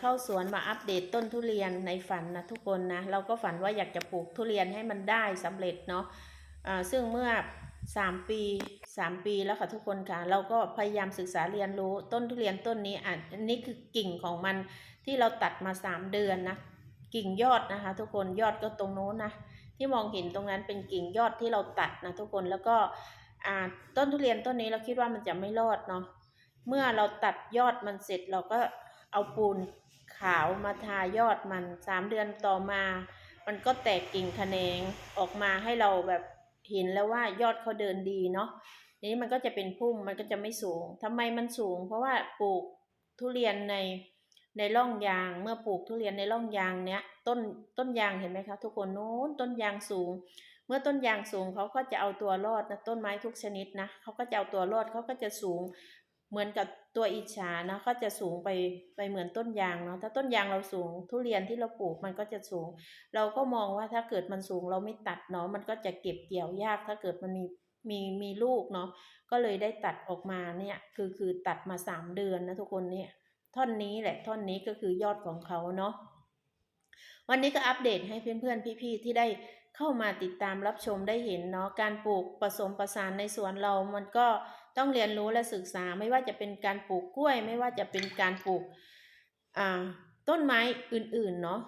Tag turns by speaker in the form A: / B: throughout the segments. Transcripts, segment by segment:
A: เข้าสวนมาอัปเดตต้นทุเรียนในฝันนะทุกคนนะ เราก็ฝันว่าอยากจะปลูกทุเรียนให้มันได้สำเร็จเนาะอ่าซึ่งเมื่อ 3 ปี 3 ปีแล้วค่ะทุกคนค่ะ เราก็พยายามศึกษาเรียนรู้ต้นทุเรียนต้นนี้อะอันนี้คือกิ่งของมันที่เราตัดมา 3 เดือนนะกิ่งยอดนะคะ ทุกคนยอดก็ตรงโน้นนะที่มองเห็นตรงนั้นเป็นกิ่งยอดที่เราตัดนะทุกคนแล้วก็ต้นทุเรียนต้นนี้เราคิดว่ามันจะไม่รอดเนาะเมื่อเราตัดยอดมันเสร็จเราก็ เอาปูนขาวมาทายอดมันสามเดือนต่อมา มันก็แตกกิ่งแขนงออกมาให้เราแบบเห็นแล้วว่ายอดเขาเดินดีเนาะนี้มันก็จะเป็นพุ่มมันก็จะไม่สูงทำไมมันสูง เพราะว่าปลูกทุเรียนในในร่องยางเมื่อปลูกทุเรียนในร่องยางเนี้ยต้นต้นยางเห็นไหมคะทุกคนโน้นต้นยางสูง เมื่อต้นยางสูงเขาก็จะเอาตัวรอดนะต้นไม้ทุกชนิดนะเขาก็จะเอาตัวรอดเขาก็จะสูง เหมือนกับตัวอิจฉานะก็จะสูงไปไปเหมือนต้นยางเนาะถ้าต้นยางเราสูง ทุเรียนที่เราปลูกมันก็จะสูง เราก็มองว่าถ้าเกิดมันสูงเราไม่ตัดเนาะมันก็จะเก็บเกี่ยวยาก ถ้าเกิดมันมีมีมีลูกเนาะก็เลยได้ตัดออกมาเนี่ยคือคือตัดมาสามเดือนนะทุกคนเนี่ยท่อนนี้แหละท่อนนี้ก็คือยอดของเขาเนาะวันนี้ก็อัปเดตให้เพื่อนๆพี่ๆที่ได้ เข้ามาติดตามรับชมได้เห็นเนาะการปลูกผสมประสานในสวนเรา มันก็ต้องเรียนรู้และศึกษาไม่ว่าจะเป็นการปลูกกล้วย ไม่ว่าจะเป็นการปลูกต้นไม้อื่นๆเนาะ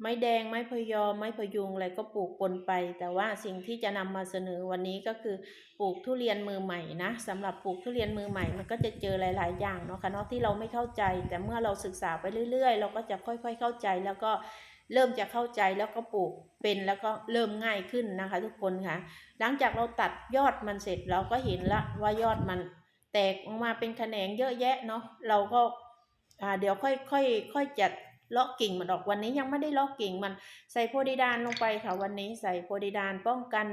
A: ไม้แดงไม้พยอมไม้พยุงอะไรก็ปลูกปนไป แต่ว่าสิ่งที่จะนำมาเสนอวันนี้ก็คือปลูกทุเรียนมือใหม่นะสำหรับปลูกทุเรียนมือใหม่มันก็จะเจอหลาย ๆ อย่างเนาะค่ะเนาะที่เราไม่เข้าใจ แต่เมื่อเราศึกษาไปเรื่อย ๆ เราก็จะค่อย ๆ เข้าใจแล้วก็ เริ่มจะเข้าใจแล้วก็ปลูกเป็นแล้วก็เริ่มง่ายขึ้นนะคะ ทุกคนค่ะ หลังจากเราตัดยอดมันเสร็จเราก็เห็นละว่ายอดมัน แตกออกมาเป็นแขนงเยอะแยะเนาะเราก็เดี๋ยวค่อยค่อยค่อยจัดเลาะกิ่งมันออกวันนี้ยังไม่ได้เลาะกิ่งมันใส่โพดีดานลงไปค่ะวันนี้ใส่โพดีดานป้องกัน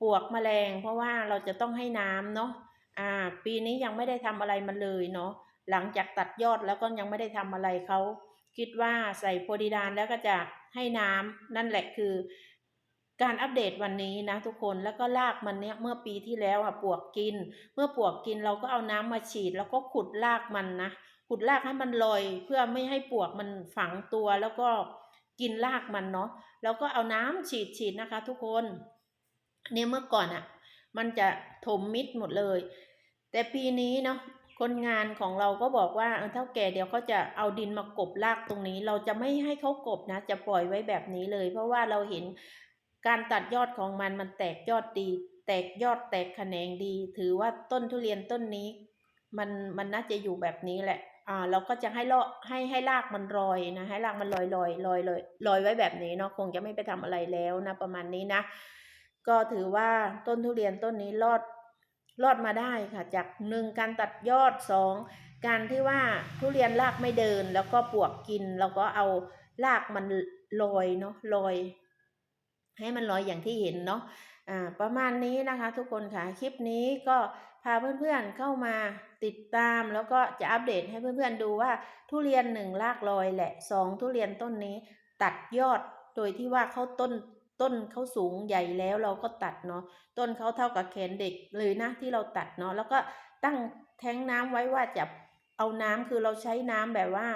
A: ปลวกแมลง เพราะว่าเราจะต้องให้น้ำเนาะอ่า ปีนี้ยังไม่ได้ทำอะไรมันเลยเนาะหลังจากตัดยอดแล้วก็ยังไม่ได้ทำอะไรเขา คิดว่าใส่โพดีดานแล้วก็จะให้น้ำนั่นแหละคือ การอัปเดตวันนี้นะทุกคนแล้วก็รากมันเนี้ยเมื่อปีที่แล้วอะปวกกิน เมื่อปวกกินเราก็เอาน้ำมาฉีด แล้วก็ขุดรากมันนะขุดรากให้มันลอยเพื่อไม่ให้ปวกมันฝังตัวแล้วก็กินรากมันเนาะแล้วก็เอาน้ำฉีดฉีดนะคะ ทุกคนเนี่ยเมื่อก่อนอะ มันจะถมมิดหมดเลย แต่ปีนี้เนาะ คนงานของเราก็บอกว่าเท่าแก่เดี๋ยวเขาจะเอาดินมากบรากตรงนี้ เราจะไม่ให้เขากบนะ จะปล่อยไว้แบบนี้เลย เพราะว่าเราเห็นการตัดยอดของมันมันแตกยอดดี แตกยอดแตกแขนงดี ถือว่าต้นทุเรียนต้นนี้ มันมันน่าจะอยู่แบบนี้แหละอ่าเราก็จะให้เลาะให้ให้รากมันลอยนะ ให้รากมันลอยลอยลอยลอยลอยไว้แบบนี้เนาะคงจะไม่ไปทำอะไรแล้วนะ ประมาณนี้นะ ก็ถือว่าต้นทุเรียนต้นนี้รอด รอดมาได้ค่ะ จากหนึ่งการตัดยอดสองการที่ว่าทุเรียนรากไม่เดิน แล้วก็ปวกกินเราก็เอารากมันลอยเนาะลอย ให้มันลอยอย่างที่เห็นเนาะอ่าประมาณนี้นะคะ ทุกคนค่ะคลิปนี้ก็พาเพื่อนๆเข้ามาติดตามแล้วก็จะอัปเดตให้เพื่อนๆดูว่าทุเรียนหนึ่งรากลอยแหละสองทุเรียนต้นนี้ตัดยอดโดยที่ว่าเขาต้น ต้นเขาสูงใหญ่แล้วเราก็ตัดเนาะต้นเขาเท่ากับแขนเด็กเลยนะที่เราตัดเนาะแล้วก็ตั้งแทงน้ำไว้ว่าจะเอาน้ำคือเราใช้น้ำแบบว่า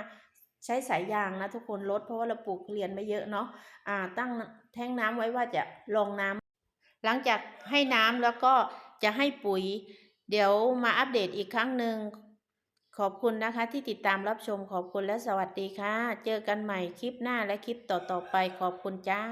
A: ใช้สายยางนะทุกคนลดเพราะว่าเราปลูกเรียนไม่เยอะเนาะอ่า ตั้งแทงน้ำไว้ว่าจะลองน้ำหลังจากให้น้ำแล้วก็จะให้ปุ๋ย เดี๋ยวมาอัปเดตอีกครั้งหนึ่งขอบคุณนะคะที่ติดตามรับชมขอบคุณและสวัสดีค่ะ เจอกันใหม่คลิปหน้าและคลิปต่อๆไปขอบคุณจ้า